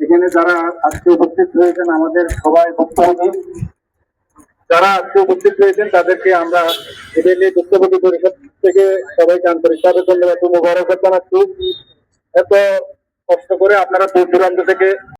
এখানে যারা আজকে উপস্থিত হয়েছেন আমাদের সবাই ভুক্তভোগী যারা আজকে উপস্থিত হয়েছেন তাদেরকে আমরা এদেরকে পরিষদ থেকে সবাইকে আন্তরিকভাবে ধন্যবাদ। মোবারকবাদ জানাচ্ছি। এত কষ্ট করে আপনারা দূর দূরান্ত থেকে